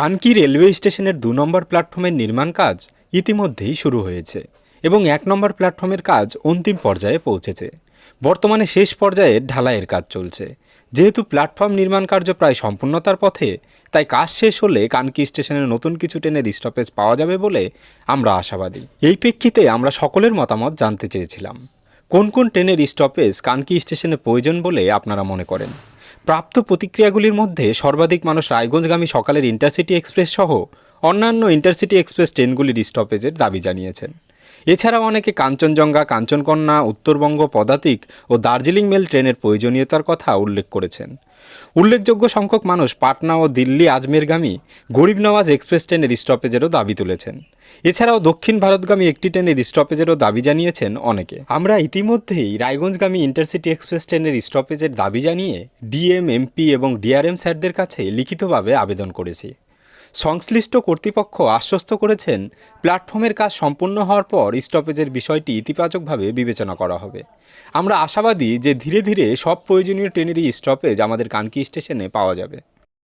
কানকি railway স্টেশনের দু নম্বর প্ল্যাটফর্মের নির্মাণ কাজ ইতিমধ্যেই শুরু হয়েছে এবং এক নম্বর প্ল্যাটফর্মের কাজ অন্তিম পর্যায়ে পৌঁছেছে। বর্তমানে শেষ পর্যায়ে ঢালাইয়ের কাজ চলছে। যেহেতু প্ল্যাটফর্ম নির্মাণ কার্য প্রায় সম্পূর্ণতার পথে, তাই কাজ শেষ হলে কানকি স্টেশনের নতুন কিছু ট্রেনের স্টপেজ পাওয়া যাবে বলে আমরা আশাবাদী। এই প্রেক্ষিতে আমরা সকলের মতামত জানতে চেয়েছিলাম। কোন কোন ট্রেনের স্টপেজ কানকি স্টেশনে প্রয়োজন বলে আপনারা মনে করেন? প্রাপ্ত প্রতিক্রিয়াগুলির মধ্যে সর্বাধিক মানুষ রায়গঞ্জগামী সকালের ইন্টারসিটি এক্সপ্রেস সহ অন্যান্য ইন্টারসিটি এক্সপ্রেস ট্রেনগুলির স্টপেজের দাবি জানিয়েছেন। এছাড়াও অনেকে কাঞ্চনজঙ্ঘা, কাঞ্চনকন্যা, উত্তরবঙ্গ পদাতিক ও দার্জিলিং মেল ট্রেনের প্রয়োজনীয়তার কথা উল্লেখ করেছেন। উল্লেখযোগ্য সংখ্যক মানুষ পাটনা ও দিল্লি, আজমেরগামী গরিব নওয়াজ এক্সপ্রেস ট্রেনের স্টপেজেরও দাবি তুলেছেন। এছাড়াও দক্ষিণ ভারতগামী একটি ট্রেনের স্টপেজেরও দাবি জানিয়েছেন অনেকে। আমরা ইতিমধ্যেই রায়গঞ্জগামী ইন্টারসিটি এক্সপ্রেস ট্রেনের স্টপেজের দাবি জানিয়ে ডিএম, এমপি এবং ডিআরএম স্যারদের কাছে লিখিতভাবে আবেদন করেছি। সংশ্লিষ্ট কর্তৃপক্ষ আশ্বস্ত করেছেন, প্ল্যাটফর্মের কাজ সম্পূর্ণ হওয়ার পর স্টপেজের বিষয়টি ইতিবাচকভাবে বিবেচনা করা হবে। আমরা আশাবাদী যে ধীরে ধীরে সব প্রয়োজনীয় ট্রেনেরই স্টপেজ আমাদের কানকি স্টেশনে পাওয়া যাবে।